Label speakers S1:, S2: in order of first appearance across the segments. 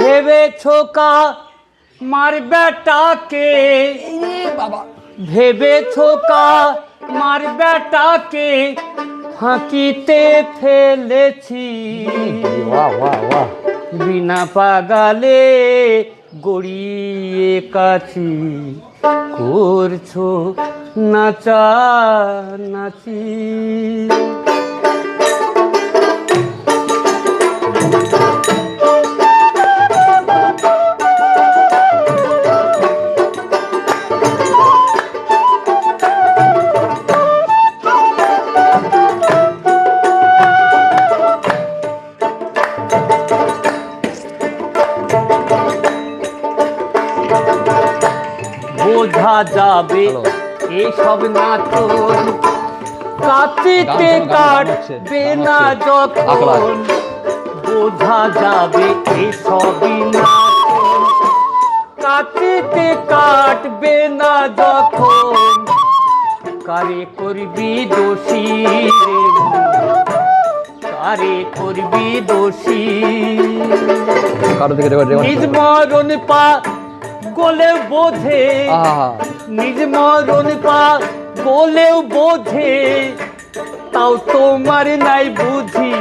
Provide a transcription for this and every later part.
S1: ভেবেছো কা মার বেটাকে
S2: বাবা
S1: ভেবেছো কা মার বেটাকে ফাঁকিতে ফেলেছি। বিনা পাগালে গড়িয়ে কাছি। করছ নাচা নাচি। বোঝা যাবে। এসব নাচন কাচিতে
S2: গান হচ্ছে,
S1: কাটবে না যখন। বোঝা যাবে এসবই নাচন কাচিতে কাটবে না যখন। কারে করবি দোষী রে কারে করবি দোষী?
S2: কারও থেকে রেকর্ড
S1: নিজ মরণ পা গোলে বোঝে নিজ মরণ পা গোলেও বোঝে তাও তোমার নাই বুঝি।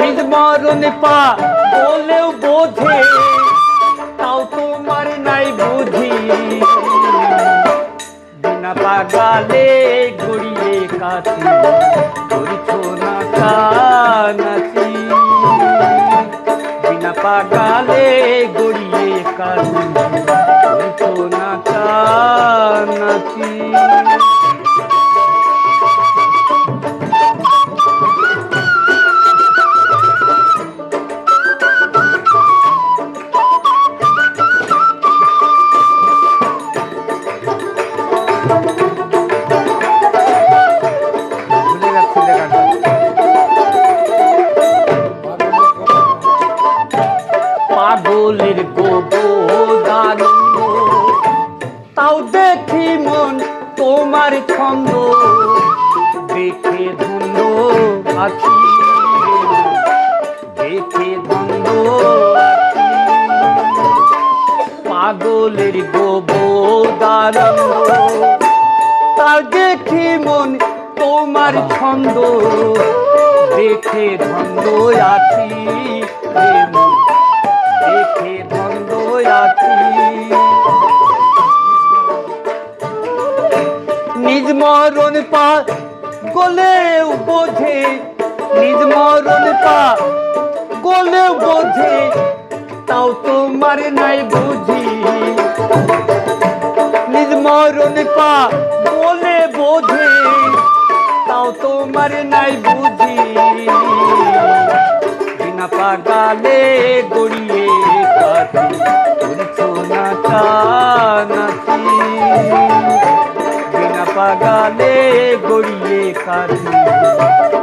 S1: নিজ মরণ পা গোলেও বোঝে তাও তোমার নাই বুঝি। বিনা পাগালে গড়িয়ে কাছি করছ না নাচি বিনা পাগালে গড়িয়ে কাছি করছ না নাচি দেখি মন তোমার ছন্দ। দেখে ধন্দ আছি দেখে ধন্দ পাগলের গোবদানন্দ তার দেখি মন তোমার ছন্দ। দেখে ধন্দ আছি। নিজ মরণ পা গোলেও বোঝে, নিজ মরণ পা গোলেও বোঝে, তাও তোমার নাই বুঝি। নিজ মরণ পা বলে বোঝে, তাও তোমার নাই বুঝি। বিনা পাগালে গড়িয়ে করছ না নাচি। পাগালে গড়িয়ে কাছি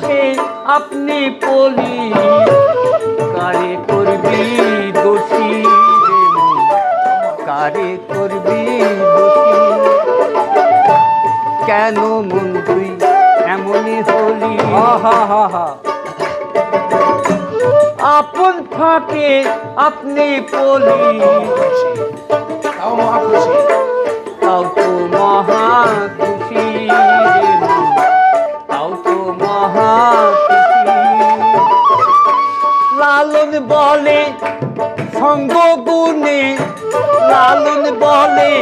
S1: ফাঁকে আপনি পলি কারে করবি দোষী কারে করবি দোষী? কেন মন তুই এমনই হলি?
S2: আহা হা হা।
S1: আপন ফাঁকে আপনি পলি।
S2: তাও মহা
S1: সঙ্গ গুণে লালন বলে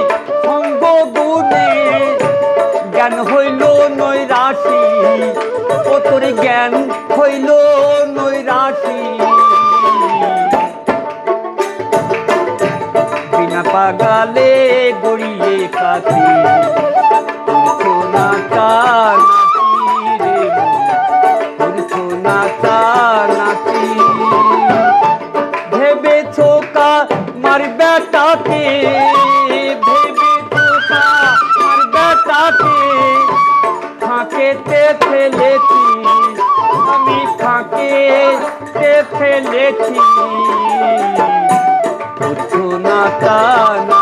S1: সঙ্গ গুণে জ্ঞান হইল নৈ রাশি ও তোর জ্ঞান হইল নৈ রাশি পাগালে গড়িয়ে কাছে ফাঁকেতে ফেলেছি আমি ফাঁকেতে ফেলেছি। না